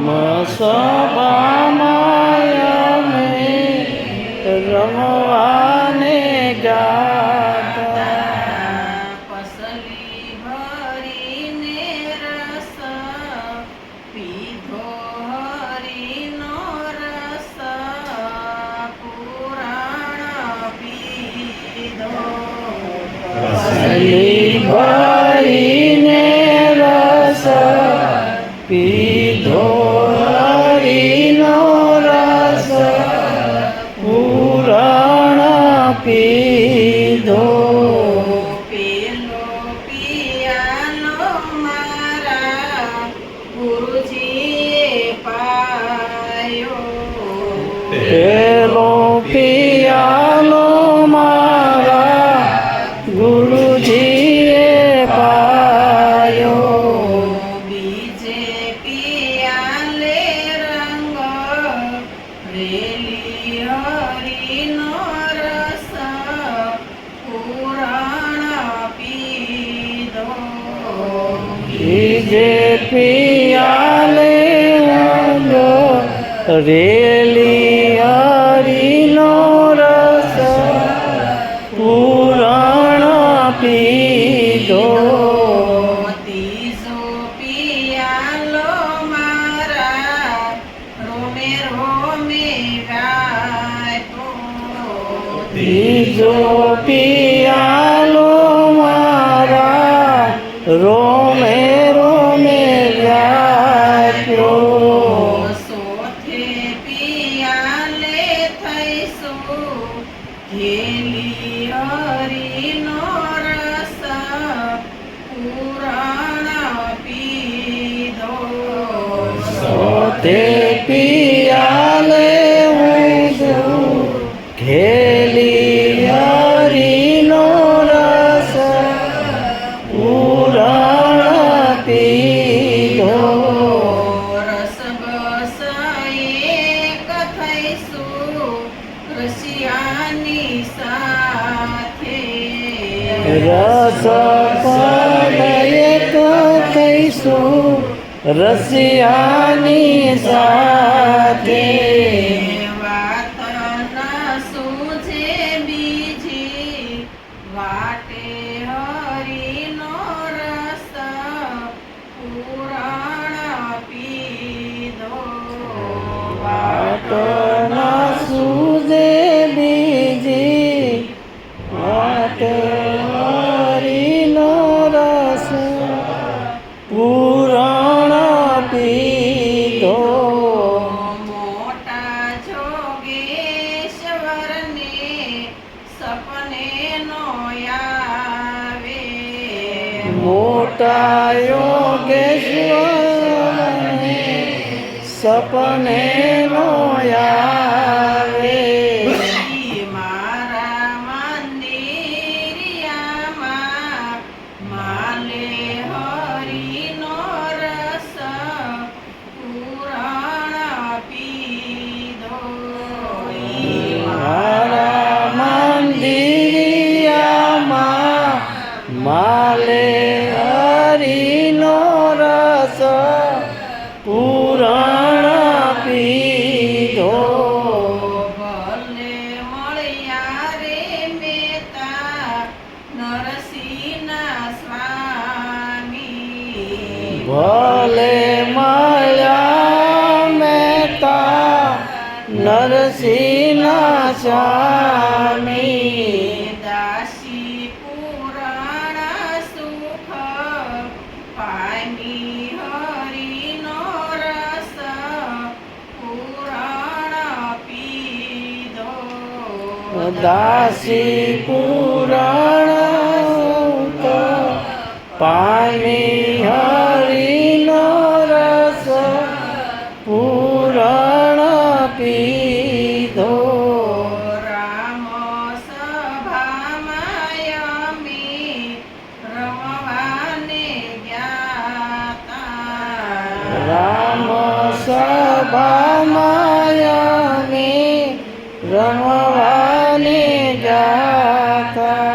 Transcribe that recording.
રામ સભામાં અમે રમવાને ગાતા ભરીને રસ પીધો હરીનો પીધો બીજે પિયાલે રંગ રેલી હરીનો રસ. પુરાણ પીધો. જો પિયાલો Yeah. રશિયાની સાથે. રસ એક કહીશું રસિયાની સાથે. જોગેશ્વરને સપને નો આવે મોટા યોગેશ્વરને સપને નો આવે માલે હરીનો રસ પુરાણ પીધો. ભલે મળ્યા રે મેતા નરસિંહ સ્વામી. દાસી પુરાણ પાણી હરિનો રસ પુરાણ પીધો. રામ સભામાયમી રમવાને જ્ઞાતા રામ સભામાયમી રમવા ને જાતા